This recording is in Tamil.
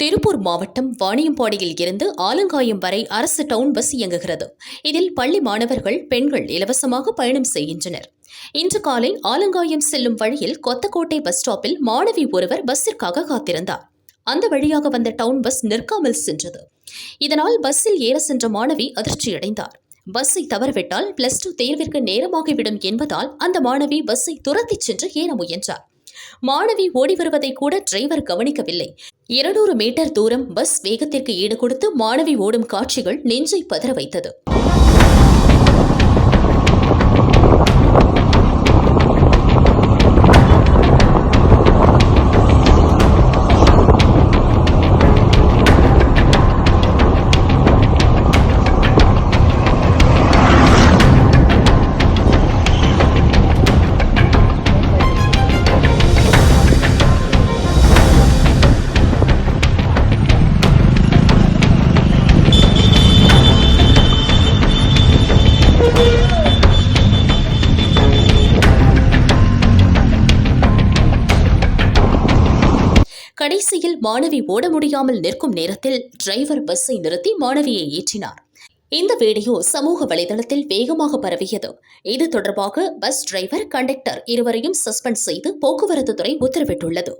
திருப்பூர் மாவட்டம் வாணியம்பாடியில் இருந்து ஆலங்காயம் வரை அரசு டவுன் பஸ் இயங்குகிறது. இதில் பள்ளி மாணவர்கள் பெண்கள் இலவசமாக பயணம் செய்கின்றனர். இன்று காலை ஆலங்காயம் செல்லும் வழியில் கொத்தக்கோட்டை பஸ் ஸ்டாப்பில் மாணவி ஒருவர் பஸ்ஸிற்காக காத்திருந்தார். அந்த வழியாக வந்த டவுன் பஸ் நிற்காமல் சென்றது. இதனால் பஸ்ஸில் ஏற சென்ற மாணவி அதிர்ச்சியடைந்தார். பஸ்ஸை தவறவிட்டால் பிளஸ் டூ தேர்விற்கு நேரமாகிவிடும் என்பதால் அந்த மாணவி பஸ்ஸை துரத்திச் சென்று ஏற முயன்றார். மாணவி ஓடி வருவதை கூட டிரைவர் கவனிக்கவில்லை. இருநூறு மீட்டர் தூரம் பஸ் வேகத்திற்கு ஈடு கொடுத்து மாணவி ஓடும் காட்சிகள் நெஞ்சை பதற வைத்தது. கடைசியில் மாணவி ஓட முடியாமல் நிற்கும் நேரத்தில் டிரைவர் பஸ்ஸை நிறுத்தி மாணவியை ஏற்றினார். இந்த வீடியோ சமூக வலைதளத்தில் வேகமாக பரவியது. இது தொடர்பாக பஸ் டிரைவர் கண்டக்டர் இருவரையும் சஸ்பெண்ட் செய்து போக்குவரத்து துறை உத்தரவிட்டுள்ளது.